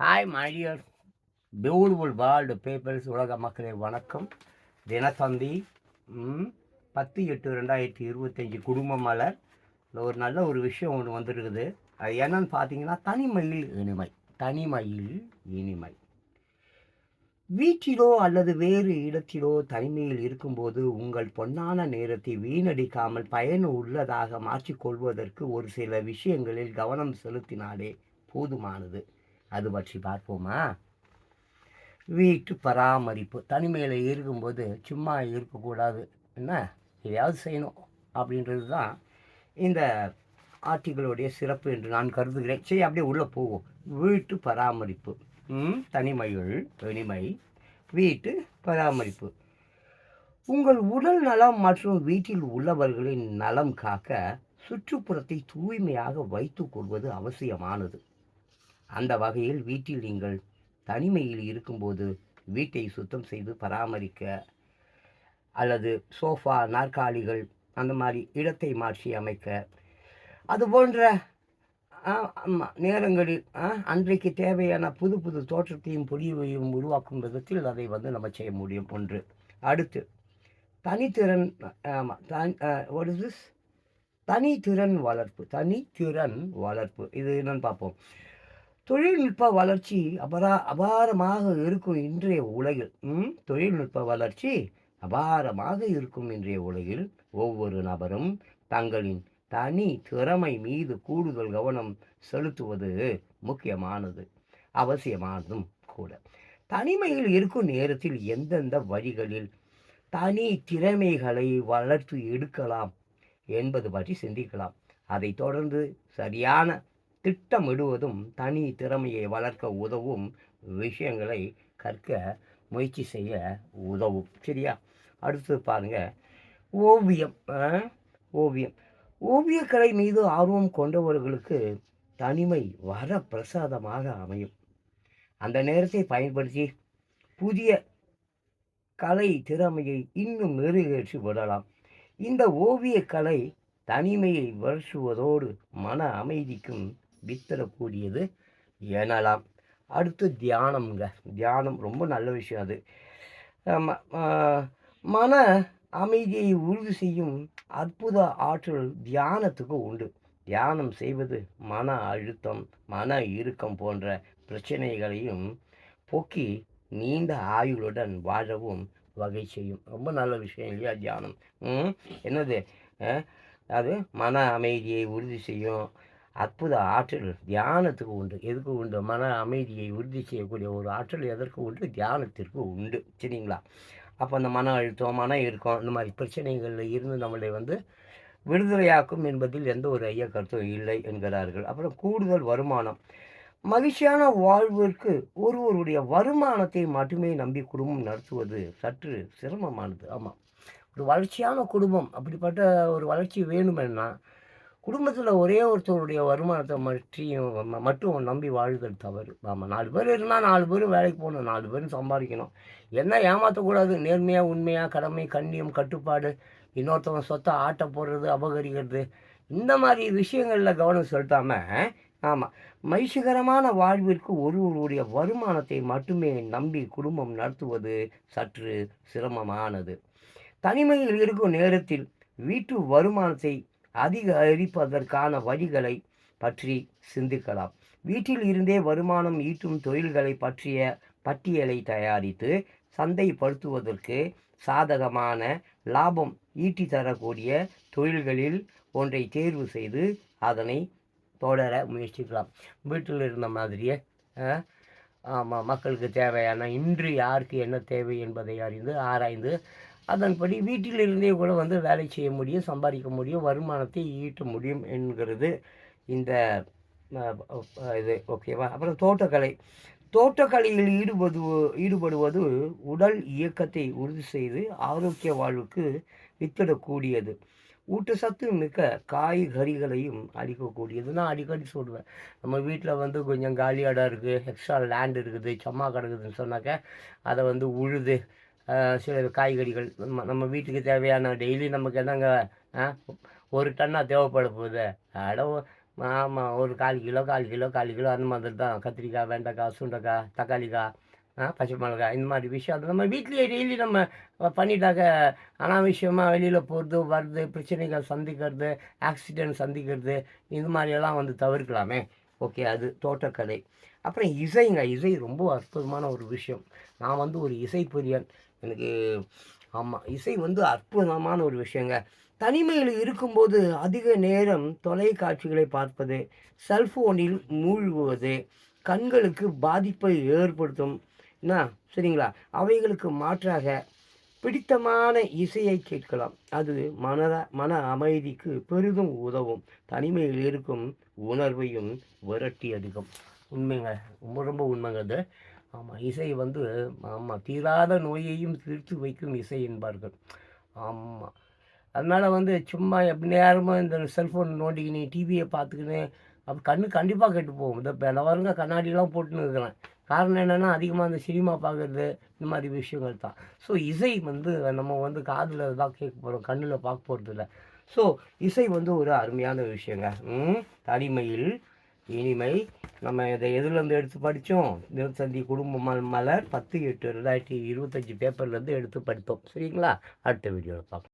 Hi my beautiful world papers உலக மக்களே வணக்கம். தினத்தந்தி பத்து எட்டு ரெண்டாயிரத்தி இருபத்தஞ்சி குடும்ப மலர். ஒரு நல்ல ஒரு விஷயம் ஒன்று வந்துருக்குது. அது என்னன்னு பார்த்தீங்கன்னா தனிமையில் இனிமை தனிமையில் இனிமை. வீட்டிலோ அல்லது வேறு இடத்திலோ தனிமையில் இருக்கும்போது உங்கள் பொன்னான நேரத்தை வீணடிக்காமல் பயன் உள்ளதாக மாற்றிக்கொள்வதற்கு ஒரு சில விஷயங்களில் கவனம் செலுத்தினாலே போதுமானது. அது பற்றி பார்ப்போமா? வீட்டு பராமரிப்பு. தனிமையில் இருக்கும்போது சும்மா இருக்கக்கூடாது. என்ன? எதையாவது செய்யணும் அப்படின்றது தான் இந்த ஆர்டிகளுடைய சிறப்பு என்று நான் கருதுகிறேன். சரி அப்படியே உள்ளே போவோம். வீட்டு பராமரிப்பு. தனிமையுள் தனிமை. வீட்டு பராமரிப்பு. உங்கள் உடல் நலம் மற்றும் வீட்டில் உள்ளவர்களின் நலம் காக்க சுற்றுப்புறத்தை தூய்மையாக வைத்துக் கொள்வது அவசியமானது. அந்த வகையில் வீட்டில் நீங்கள் தனிமையில் இருக்கும்போது வீட்டை சுத்தம் செய்து பராமரிக்க அல்லது சோஃபா நாற்காலிகள் அந்த மாதிரி இடத்தை மாற்றி அமைக்க. அது போன்ற நேரங்களில் ஆ, அன்றைக்கு தேவையான புது புது தோற்றத்தையும் பொலிவையும் உருவாக்கும் விதத்தில் அதை வந்து நம்ம செய்ய முடியும். ஒன்று. அடுத்து தனித்திறன் ஆமாம் வாட் இஸ் திஸ் தனித்திறன் வளர்ப்பு தனித்திறன் வளர்ப்பு. இது என்னன்னு பார்ப்போம். தொழில்நுட்ப வளர்ச்சி அபரா அபாரமாக இருக்கும் இன்றைய உலகில். ம், தொழில்நுட்ப வளர்ச்சி அபாரமாக இருக்கும் இன்றைய உலகில். ஒவ்வொரு நபரும் தங்களின் தனி திறமை மீது கூடுதல் கவனம் செலுத்துவது முக்கியமானது அவசியமானதும் கூட. தனிமையில் இருக்கும் நேரத்தில் எந்தெந்த வழிகளில் தனி திறமைகளை வளர்த்து எடுக்கலாம் என்பது பற்றி சிந்திக்கலாம். அதைத் தொடர்ந்து சரியான திட்டமிடுவதும் தனி திறமையை வளர்க்க உதவும் விஷயங்களை கற்க முயற்சி செய்ய உதவும். சரியா? அடுத்து பாருங்க. ஓவியம் ஆ? ஓவியம். ஓவியக்கலை மீது ஆர்வம் கொண்டவர்களுக்கு தனிமை வர பிரசாதமாக அமையும். அந்த நேரத்தை பயன்படுத்தி புதிய கலை திறமையை இன்னும் மெருகேற்றி விடலாம். இந்த ஓவியக்கலை தனிமையை வருஷுவதோடு மன அமைதிக்கும் வித்தரக்கூடியது எனலாம். அடுத்து தியானம்ங்க. தியானம் ரொம்ப நல்ல விஷயம் அது. மன அமைதியை உறுதி செய்யும் அற்புத ஆற்றல் தியானத்துக்கு உண்டு. தியானம் செய்வது மன அழுத்தம் மன இறுக்கம் போன்ற பிரச்சனைகளையும் போக்கி நீண்ட ஆயுளுடன் வாழவும் வகை செய்யும். ரொம்ப நல்ல விஷயம் இல்லையா தியானம்? ம், என்னது? அது மன அமைதியை உறுதி செய்யும் அற்புத ஆற்றல் தியானத்துக்கு உண்டு. எதுக்கு உண்டு? மன அமைதியை உறுதி செய்யக்கூடிய ஒரு ஆற்றல் எதற்கு உண்டு? தியானத்திற்கு உண்டு. சரிங்களா? அப்போ அந்த மன அழுத்தம் மன இருக்கும் இந்த மாதிரி பிரச்சனைகளில் இருந்து நம்மளை வந்து விடுதலையாக்கும் என்பதில் எந்த ஒரு ஐய கருத்தும் இல்லை என்கிறார்கள். அப்புறம் கூடுதல் வருமானம். மகிழ்ச்சியான வாழ்விற்கு ஒருவருடைய வருமானத்தை மட்டுமே நம்பி குடும்பம் நடத்துவது சற்று சிரமமானது. ஆமாம் ஒரு வளர்ச்சியான குடும்பம் அப்படிப்பட்ட ஒரு வளர்ச்சி வேணுமென்னா குடும்பத்தில் ஒரே ஒருத்தருடைய வருமானத்தை மற்றியும் மட்டும் நம்பி வாழ்தல் தவறு. ஆமாம் நாலு பேர் இருந்தால் நாலு பேரும் வேலைக்கு போகணும் நாலு பேரும் சம்பாதிக்கணும். என்ன ஏமாற்றக்கூடாது நேர்மையாக உண்மையாக கடமை கண்ணியம் கட்டுப்பாடு இன்னொருத்தவங்க சொத்தை ஆட்ட போடுறது அபகரிக்கிறது. இந்த மாதிரி விஷயங்களில் கவனம் செலுத்தாமல் ஆமாம் மகிழ்ச்சிகரமான வாழ்விற்கு ஒருவருடைய வருமானத்தை மட்டுமே நம்பி குடும்பம் நடத்துவது சற்று சிரமமானது. தனிமையில் இருக்கும் நேரத்தில் வீட்டு வருமானத்தை அதிகரிப்பதற்கான வழிகளை பற்றி சிந்திக்கலாம். வீட்டில் இருந்தே வருமானம் ஈட்டும் தொழில்களை பற்றிய பட்டியலை தயாரித்து சந்தைப்படுத்துவதற்கு சாதகமான லாபம் ஈட்டி தரக்கூடிய தொழில்களில் ஒன்றை தேர்வு செய்து அதனை தொடர முயற்சிக்கலாம். வீட்டில் இருந்த மாதிரியே ஆமாம் மக்களுக்கு தேவையான இன்று யாருக்கு என்ன தேவை என்பதை அறிந்து ஆராய்ந்து அதன்படி வீட்டிலிருந்தே கூட வந்து வேலை செய்ய முடியும் சம்பாதிக்க முடியும் வருமானத்தை ஈட்ட முடியும் என்கிறது இந்த இது ஓகேவா அப்புறம் தோட்டக்கலை. தோட்டக்கலையில் ஈடுபடு ஈடுபடுவது உடல் இயக்கத்தை உறுதி செய்து ஆரோக்கிய வாழ்வுக்கு வித்திடக்கூடியது. ஊட்டச்சத்து மிக்க காய்கறிகளையும் அழிக்கக்கூடியது. நான் அடிக்கடி சொல்லுவேன் நம்ம வீட்டில் வந்து கொஞ்சம் காலியாடாக இருக்குது எக்ஸ்ட்ரா லேண்ட் இருக்குது சும்மா கிடக்குதுன்னு சொன்னாக்க அதை வந்து உழுது சில காய்கறிகள். நம்ம நம்ம வீட்டுக்கு தேவையான டெய்லி நமக்கு என்னங்க ஆ, ஒரு டன்னாக தேவைப்பட போகுது. அட ஆமாம் ஒரு கால் கிலோ கால் கிலோ கால் கிலோ அந்த மாதிரி தான். கத்திரிக்காய் வெண்டைக்காய் சுண்டைக்காய் தக்காளிக்காய் ஆ பச்சை மிளகாய் இந்த மாதிரி விஷயம். நம்ம வீட்லேயே டெய்லி நம்ம பண்ணிட்டாக்க அனாவசியமாக வெளியில் போகிறது வர்றது பிரச்சனைகள் சந்திக்கிறது ஆக்சிடென்ட் சந்திக்கிறது இது மாதிரியெல்லாம் வந்து தவிர்க்கலாமே. ஓகே அது தோட்டக்கலை. அப்புறம் இசைங்க இசை ரொம்ப அற்புதமான ஒரு விஷயம். நான் வந்து ஒரு இசை பிரியன் எனக்கு ஆமாம் இசை வந்து அற்புதமான ஒரு விஷயங்க. தனிமையில் இருக்கும்போது அதிக நேரம் தொலைக்காட்சிகளை பார்ப்பது செல்ஃபோனில் மூழ்குவது கண்களுக்கு பாதிப்பை ஏற்படுத்தும். என்ன சரிங்களா? அவைகளுக்கு மாற்றாக பிடித்தமான இசையை கேட்கலாம். அது மனத மன அமைதிக்கு பெரிதும் உதவும். தனிமையில் இருக்கும் உணர்வையும் விரட்டி அடிக்கும் உண்மைங்க. ரொம்ப ரொம்ப உண்மைங்க அது. ஆமாம் இசை வந்து ஆமாம் தீராத நோயையும் தீர்த்து வைக்கும் இசை என்பார்கள். ஆமாம் அதனால் வந்து சும்மா எப்படி நேரமும் இந்த செல்ஃபோன் நோண்டிக்கினு டிவியை பார்த்துக்கின்னு அப்போ கண்ணு கண்டிப்பாக கெட்டு போகும். இந்த இப்போ வருங்க கண்ணாடிலாம் போட்டுன்னு இருக்கிறேன் காரணம் என்னென்னா அதிகமாக இந்த சினிமா பார்க்குறது இந்த மாதிரி விஷயங்கள் தான். ஸோ இசை வந்து நம்ம வந்து காதில் தான் கேட்க போகிறோம் கண்ணில் பார்க்க போகிறது இல்லை ஸோ இசை வந்து ஒரு அருமையான விஷயங்க. தனிமையில் இனிமை. நம்ம இதை எதுலேருந்து எடுத்து படித்தோம்? தினத்தந்தி குடும்ப மலர் பத்து எட்டு ரெண்டாயிரத்தி இருபத்தஞ்சி பேப்பர்லேருந்து எடுத்து படித்தோம். சரிங்களா? அடுத்த வீடியோவில் பார்ப்போம்.